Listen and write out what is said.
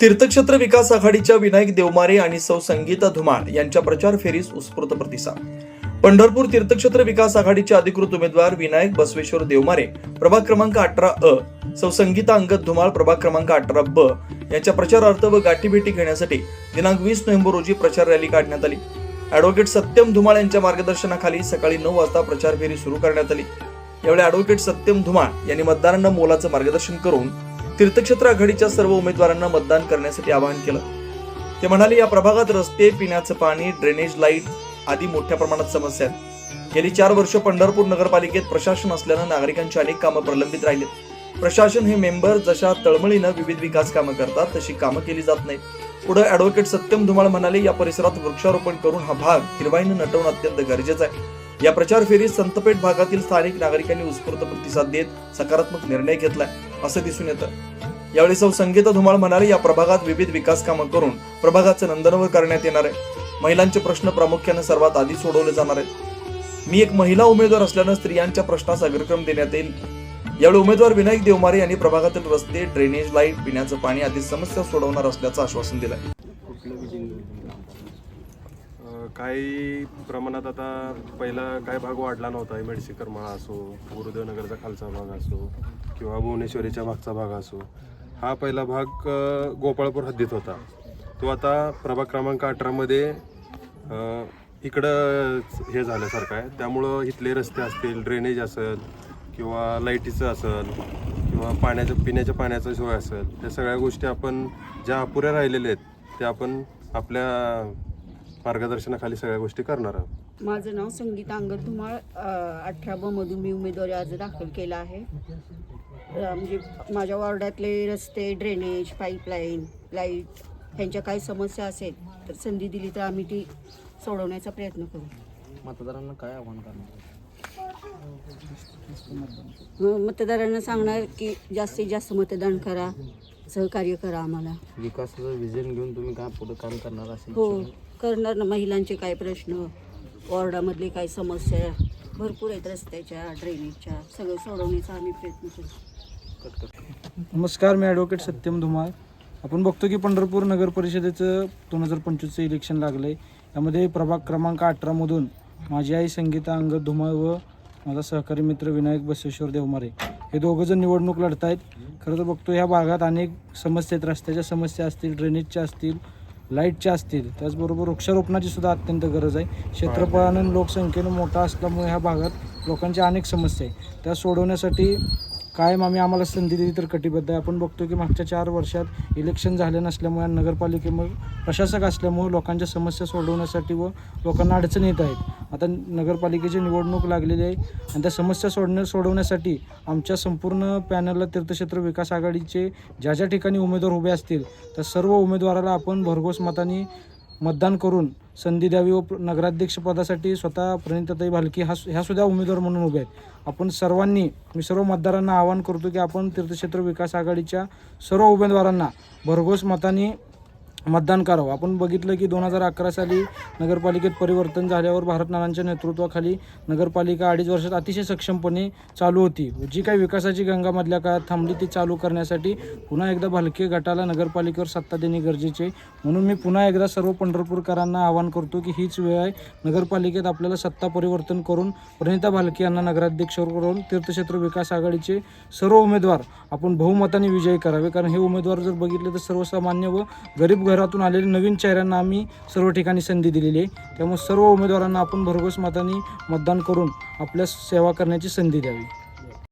तीर्थक्षेत्र विकास आघाडीच्या विनायक देवमारे आणि सौ संगीता धुमाळ यांच्या प्रचार फेरीस उत्स्फूर्त प्रतिसाद. पंढरपूर तीर्थक्षेत्र विकास आघाडीचे अधिकृत उमेदवार विनायक बसवेश्वर देवमारे प्रभाग क्रमांक अठरा अ सौ संगीता अंगद धुमाळ प्रभाग क्रमांक अठरा ब यांच्या प्रचारार्थ व गाठीभेटी घेण्यासाठी दिनांक वीस नोव्हेंबर रोजी प्रचार रॅली काढण्यात आली. ॲडव्होकेट सत्यम धुमाळ यांच्या मार्गदर्शनाखाली सकाळी नऊ वाजता प्रचार फेरी सुरू करण्यात आली. यावेळी ॲडव्होकेट सत्यम धुमाळ यांनी मतदारांना मोलाचं मार्गदर्शन करून तीर्थक्षेत्र आघाडीच्या सर्व उमेदवारांना मतदान करण्यासाठी आवाहन केलं. ते म्हणाले या प्रभागात रस्ते पिण्याचं पाणी ड्रेनेज लाइट आदी मोठ्या प्रमाणात समस्या आहेत. गेली चार वर्ष पंढरपूर नगरपालिकेत प्रशासन असल्यानं नागरिकांची अनेक कामं प्रलंबित राहिलीत. प्रशासन हे मेंबर जशा तळमळीनं विविध विकास कामं करतात तशी कामं केली जात नाहीत. पुढे ऍडव्होकेट सत्यम धुमाळ म्हणाले या परिसरात वृक्षारोपण करून हा भाग हिरवाईनं नटवणं अत्यंत गरजेचं आहे. या प्रचार फेरीत संतपेठ भागातील स्थानिक नागरिकांनी उत्स्फूर्त प्रतिसाद देत सकारात्मक निर्णय घेतलाय असं दिसून येतं. यावेळी सौ संगीता धुमाळ म्हणाले या प्रभागात विविध विकास कामं करून प्रभागाचं नंदनवर करण्यात येणार आहे. महिलांचे प्रश्न प्रामुख्याने सर्वात आधी सोडवले जाणार आहेत. मी एक महिला उमेदवार असल्यानं स्त्रियांच्या प्रश्नास अग्रक्रम देण्यात येईल. यावेळी उमेदवार विनायक देवमारे यांनी प्रभागातील रस्ते ड्रेनेज लाइट पिण्याचं पाणी आदी समस्या सोडवणार असल्याचं आश्वासन दिलं काही प्रमाणात आता पहिला काय भाग वाढला नव्हता. मेडसिकर मळा असो गुरुदेवनगरचा खालचा भाग असो किंवा भुवनेश्वरीच्या मागचा भाग असो हा पहिला भाग गोपाळपूर हद्दीत होता. तो आता प्रभाग क्रमांक अठरामध्ये इकडं हे झाल्यासारखं आहे. त्यामुळं इथले रस्ते असतील ड्रेनेज असेल किंवा लाईटीचं असेल किंवा पाण्याचं पिण्याच्या पाण्याचा सोय असेल त्या सगळ्या गोष्टी आपण ज्या अपुऱ्या राहिलेल्या आहेत त्या आपण आपल्या मार्गदर्शनाखाली सगळ्या गोष्टी करणार आहोत. माझं नाव संगीता अंगद धुमाळ अठरा ब मधून मी उमेदवारी अर्ज दाखल केला आहे. अ, म्हणजे माझ्या वॉर्डातले रस्ते ड्रेनेज पाईपलाईन लाइट ह्यांच्या काही समस्या असेल तर संधी दिली तर आम्ही ती सोडवण्याचा प्रयत्न करू. मतदारांना काय आव्हान करणार म- मतदारांना सांगणार की जास्तीत जास्त मतदान करा सहकार्य करा आम्हाला. विकासाचं विजन घेऊन तुम्ही काय पुढे काम करणार असेल हो. करणार ना महिलांचे काय प्रश्न? वॉर्डामधले काय समस्या? भरपूर आहेत रस्त्याच्या ड्रेनेजच्या सगळं सोडवण्याचा आम्ही प्रयत्न करू नमस्कार मी ॲडव्होकेट सत्यम धुमाळ. आपण बघतो की पंढरपूर नगर परिषदेचं दोन हजार पंचवीसचं इलेक्शन लागलं आहे यामध्ये प्रभाग क्रमांक अठरामधून माझी आई संगीता अंगद धुमाळ व माझा सहकारी मित्र विनायक बसवेश्वर देवमारे हे दोघंजण निवडणूक लढत आहेत खरं तर बघतो ह्या भागात अनेक समस्या आहेत. रस्त्याच्या समस्या असतील ड्रेनेजच्या असतील लाईटच्या असतील. त्याचबरोबर वृक्षारोपणाची सुद्धा अत्यंत गरज आहे. क्षेत्रफळानं लोकसंख्येनं मोठा असल्यामुळे ह्या भागात लोकांच्या अनेक समस्या आहे त्या सोडवण्यासाठी कायम आम्ही आम्हाला संधी दिली तर कटिबद्ध आहे. आपण बघतो की मागच्या चार वर्षात इलेक्शन झाले नसल्यामुळे नगरपालिकेमुळे प्रशासक असल्यामुळे लोकांच्या समस्या सोडवण्यासाठी व लोकांना अडचणी येत आहेत. आता नगरपालिकेची निवडणूक लागलेली आहे आणि त्या समस्या सोडण्या सोडवण्यासाठी आमच्या संपूर्ण पॅनलला तीर्थक्षेत्र विकास आघाडीचे ज्या ज्या ठिकाणी उमेदवार उभे असतील त्या सर्व उमेदवाराला आपण भरघोस मताने मतदान करून संधी द्यावी व नगराध्यक्षपदासाठी स्वतः प्रणिताताई भालकी हा ह्या सुद्धा उमेदवार म्हणून उभे आहेत. आपण सर्वांनी मी सर्व मतदारांना आवाहन करतो की आपण तीर्थक्षेत्र विकास आघाडीच्या सर्व उमेदवारांना भरघोस मताने मतदान करावं. आपण बघितलं की दोन हजार अकरा साली नगरपालिकेत परिवर्तन झाल्यावर भारत नेतृत्वाखाली नगरपालिका अडीच वर्षात अतिशय सक्षमपणे चालू होती. जी काही विकासाची गंगा मधल्या काळात थांबली ती चालू करण्यासाठी पुन्हा एकदा भलके गटाला नगरपालिकेवर सत्ता देणे गरजेचे आहे. म्हणून मी पुन्हा एकदा सर्व पंढरपूरकरांना आवाहन करतो की हीच वेळ आहे. नगरपालिकेत आपल्याला सत्ता परिवर्तन करून प्रणिता भालके यांना नगराध्यक्ष करून तीर्थक्षेत्र विकास आघाडीचे सर्व उमेदवार आपण बहुमताने विजयी करावे. कारण हे उमेदवार जर बघितले तर सर्वसामान्य व गरीब शहरातून आलेले नवीन चेहऱ्यांना आम्ही सर्व ठिकाणी संधी दिलेली आहे. त्यामुळे सर्व उमेदवारांना आपण भरघोस मताने मतदान करून आपल्या सेवा करण्याची संधी द्यावी.